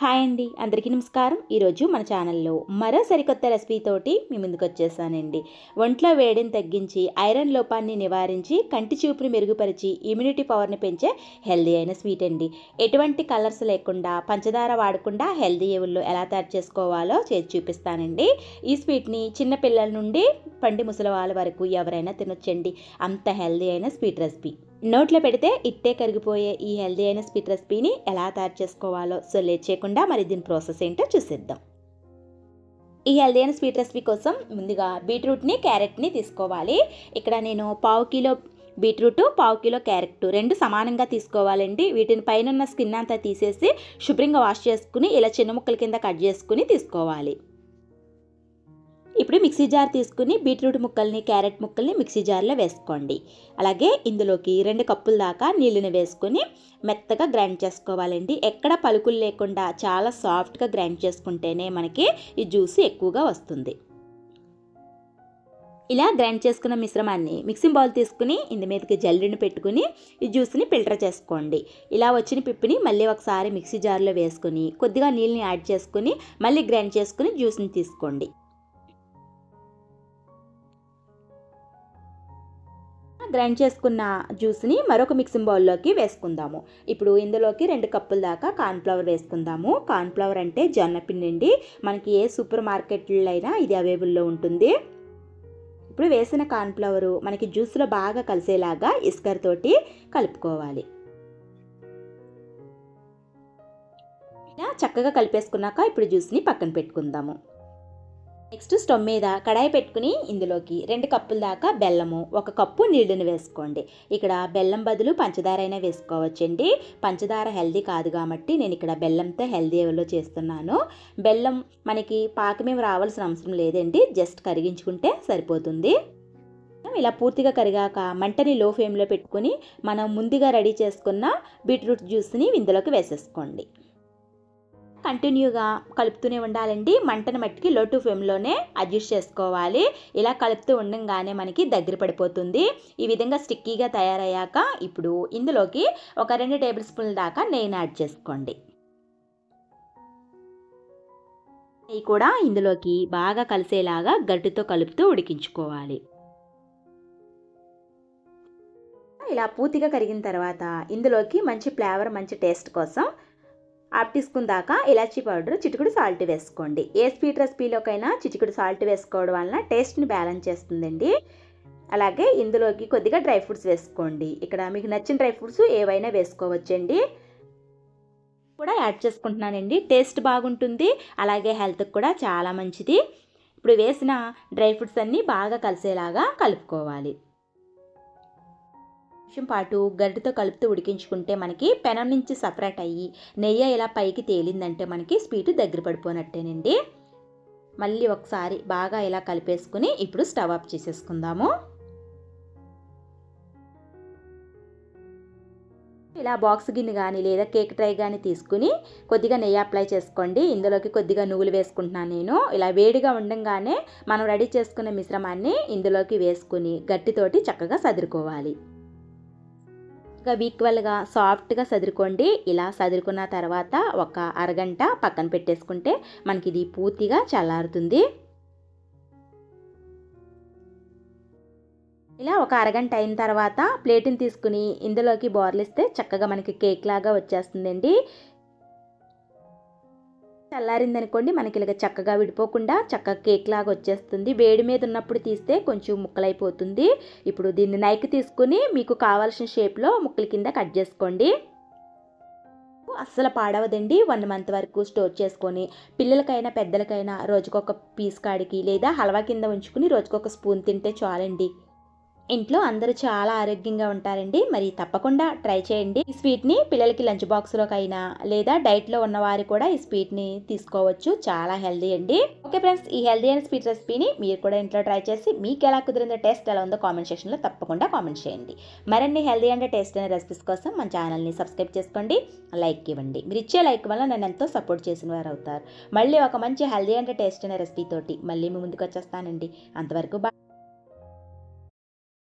Hi అండి అందరికీ నమస్కారం. ఈరోజు మన ఛానల్లో మరో సరికొత్త రెసిపీతోటి మీ ముందుకు వచ్చేసానండి. ఒంట్లో వేడిని తగ్గించి ఐరన్ లోపాన్ని నివారించి కంటి చూపుని మెరుగుపరిచి ఇమ్యూనిటీ పవర్ని పెంచే హెల్దీ అయిన స్వీట్ అండి. ఎటువంటి కలర్స్ లేకుండా పంచదార వాడకుండా హెల్దీ ఏవుల్లో ఎలా తయారు చేసుకోవాలో చేసి చూపిస్తానండి. ఈ స్వీట్ని చిన్నపిల్లల నుండి పండి ముసలి వాళ్ళ వరకు ఎవరైనా తినొచ్చండి. అంత హెల్దీ అయిన స్వీట్ రెసిపీ నోట్లో పెడితే ఇట్టే కరిగిపోయే ఈ హెల్దీ అయిన స్వీట్ రెసిపీని ఎలా తయారు చేసుకోవాలో సో లేట్ చేయకుండా మరి దీని ప్రాసెస్ ఏంటో చూసేద్దాం. ఈ హెల్దీ అయిన స్వీట్ రెసిపీ కోసం ముందుగా బీట్రూట్ని క్యారెట్ని తీసుకోవాలి. ఇక్కడ నేను పావు కిలో బీట్రూట్ పావు కిలో క్యారెట్ రెండు సమానంగా తీసుకోవాలండి. వీటిని పైన ఉన్న స్కిన్ అంతా తీసేసి శుభ్రంగా వాష్ చేసుకుని ఇలా చిన్న ముక్కల కింద కట్ చేసుకుని తీసుకోవాలి. ఇప్పుడు మిక్సీ జార్ తీసుకుని బీట్రూట్ ముక్కల్ని క్యారెట్ ముక్కల్ని మిక్సీ జార్లో వేసుకోండి. అలాగే ఇందులోకి రెండు కప్పుల దాకా నీళ్ళని వేసుకొని మెత్తగా గ్రైండ్ చేసుకోవాలండి. ఎక్కడ పలుకులు లేకుండా చాలా సాఫ్ట్గా గ్రైండ్ చేసుకుంటేనే మనకి ఈ జ్యూస్ ఎక్కువగా వస్తుంది. ఇలా గ్రైండ్ చేసుకున్న మిశ్రమాన్ని మిక్సింగ్ బౌల్ తీసుకుని ఇందు మీదకి జల్లిని పెట్టుకుని ఈ జ్యూస్ని ఫిల్టర్ చేసుకోండి. ఇలా వచ్చిన పిప్పిని మళ్ళీ ఒకసారి మిక్సీ జార్లో వేసుకుని కొద్దిగా నీళ్ళని యాడ్ చేసుకుని మళ్ళీ గ్రైండ్ చేసుకుని జ్యూస్ని తీసుకోండి. గ్రైండ్ చేసుకున్న జ్యూస్ని మరొక మిక్సింగ్ బౌల్లోకి వేసుకుందాము. ఇప్పుడు ఇందులోకి రెండు కప్పుల దాకా కార్న్ఫ్లవర్ వేసుకుందాము. కార్న్ఫ్లవర్ అంటే జొన్నపిండి మనకి ఏ సూపర్ మార్కెట్లో అయినా ఇది అవైలబుల్లో ఉంటుంది. ఇప్పుడు వేసిన కార్న్ఫ్లవరు మనకి జ్యూస్లో బాగా కలిసేలాగా ఇస్కర్తోటి కలుపుకోవాలి. చక్కగా కలిపేసుకున్నాక ఇప్పుడు జ్యూస్ని పక్కన పెట్టుకుందాము. నెక్స్ట్ స్టవ్ మీద కడాయి పెట్టుకుని ఇందులోకి రెండు కప్పుల దాకా బెల్లము ఒక కప్పు నీళ్ళని వేసుకోండి. ఇక్కడ బెల్లం బదులు పంచదార అయినా వేసుకోవచ్చండి. పంచదార హెల్దీ కాదు కాబట్టి నేను ఇక్కడ బెల్లంతో హెల్దీ ఏవలో చేస్తున్నాను. బెల్లం మనకి పాకమేం రావాల్సిన అవసరం లేదండి. జస్ట్ కరిగించుకుంటే సరిపోతుంది. ఇలా పూర్తిగా కరిగాక మంటని లో ఫ్లేమ్లో పెట్టుకుని మనం ముందుగా రెడీ చేసుకున్న బీట్రూట్ జ్యూస్ని ఇందులోకి వేసేసుకోండి. కంటిన్యూగా కలుపుతూనే ఉండాలండి. మంటను మట్టికి లో టు ఫ్లేమ్లోనే అడ్జస్ట్ చేసుకోవాలి. ఇలా కలుపుతూ ఉండగానే మనకి దగ్గర పడిపోతుంది. ఈ విధంగా స్టిక్కీగా తయారయ్యాక ఇప్పుడు ఇందులోకి ఒక రెండు టేబుల్ స్పూన్ల దాకా నెయ్యి యాడ్ చేసుకోండి. నెయ్యి కూడా ఇందులోకి బాగా కలిసేలాగా గడ్డితో కలుపుతూ ఉడికించుకోవాలి. ఇలా పూర్తిగా కరిగిన తర్వాత ఇందులోకి మంచి ఫ్లేవర్ మంచి టేస్ట్ కోసం హాఫ్ దాకా ఇలాచీ పౌడర్ చిటికుడు సాల్ట్ వేసుకోండి. ఏ స్వీట్ రెసిపీలోకైనా చిటికుడు సాల్ట్ వేసుకోవడం వలన టేస్ట్ని బ్యాలెన్స్ చేస్తుందండి. అలాగే ఇందులోకి కొద్దిగా డ్రై ఫ్రూట్స్ వేసుకోండి. ఇక్కడ మీకు నచ్చిన డ్రై ఫ్రూట్స్ ఏవైనా వేసుకోవచ్చండి. కూడా యాడ్ చేసుకుంటున్నానండి. టేస్ట్ బాగుంటుంది. అలాగే హెల్త్కి కూడా చాలా మంచిది. ఇప్పుడు వేసిన డ్రై ఫ్రూట్స్ అన్నీ బాగా కలిసేలాగా కలుపుకోవాలి. నిమిషం పాటు గడ్డితో కలుపుతూ ఉడికించుకుంటే మనకి పెనం నుంచి సపరేట్ అయ్యి నెయ్యి ఇలా పైకి తేలిందంటే మనకి స్వీట్ దగ్గర పడిపోనట్టేనండి. మళ్ళీ ఒకసారి బాగా ఇలా కలిపేసుకుని ఇప్పుడు స్టవ్ ఆఫ్ చేసేసుకుందాము. ఇలా బాక్స్ గిన్నె కానీ లేదా కేక్ ట్రై కానీ తీసుకుని కొద్దిగా నెయ్యి అప్లై చేసుకోండి. ఇందులోకి కొద్దిగా నువ్వులు వేసుకుంటున్నాను నేను. ఇలా వేడిగా ఉండగానే మనం రెడీ చేసుకున్న మిశ్రమాన్ని ఇందులోకి వేసుకుని గట్టితోటి చక్కగా సదురుకోవాలి. ఈక్వల్గా సాఫ్ట్గా సదురుకోండి. ఇలా సదురుకున్న తర్వాత ఒక అరగంట పక్కన పెట్టేసుకుంటే మనకి ఇది పూర్తిగా చల్లారుతుంది. ఇలా ఒక అరగంట అయిన తర్వాత ప్లేట్ని తీసుకుని ఇందులోకి బోర్లిస్తే చక్కగా మనకి కేక్ లాగా వచ్చేస్తుందండి. చల్లారిందనుకోండి మనకి ఇలాగ చక్కగా విడిపోకుండా చక్కగా కేక్ లాగా వచ్చేస్తుంది. వేడి మీద ఉన్నప్పుడు తీస్తే కొంచెం ముక్కలైపోతుంది. ఇప్పుడు దీన్ని నైక్ తీసుకుని మీకు కావాల్సిన షేప్లో ముక్కల కింద కట్ చేసుకోండి. అస్సలు పాడవదండి. వన్ మంత్ వరకు స్టోర్ చేసుకొని పిల్లలకైనా పెద్దలకైనా రోజుకొక పీస్ కాడికి లేదా హల్వా కింద ఉంచుకుని రోజుకొక స్పూన్ తింటే చాలండి. ఇంట్లో అందరూ చాలా ఆరోగ్యంగా ఉంటారండి. మరి తప్పకుండా ట్రై చేయండి. ఈ స్వీట్ని పిల్లలకి లంచ్ బాక్స్లోకైనా లేదా డైట్లో ఉన్నవారు కూడా ఈ స్వీట్ని తీసుకోవచ్చు. చాలా హెల్దీ అండి. ఓకే ఫ్రెండ్స్ ఈ హెల్దీ అయిన స్వీట్ రెసిపీని మీరు కూడా ఇంట్లో ట్రై చేసి మీకు ఎలా కుదిరిందో టేస్ట్ ఎలా ఉందో కామెంట్ సెక్షన్లో తప్పకుండా కామెంట్ చేయండి. మరిన్ని హెల్దీ అండ్ టేస్ట్ అయిన రెసిపీస్ కోసం మన ఛానల్ని సబ్స్క్రైబ్ చేసుకోండి. లైక్ ఇవ్వండి. మీరు ఇచ్చే లైక్ వల్ల నన్ను ఎంతో సపోర్ట్ చేసిన వారు అవుతారు. మళ్ళీ ఒక మంచి హెల్దీ అండ్ టేస్ట్ అయిన రెసిపీ తోటి మళ్ళీ మీ ముందుకు వచ్చేస్తానండి. అంతవరకు బా.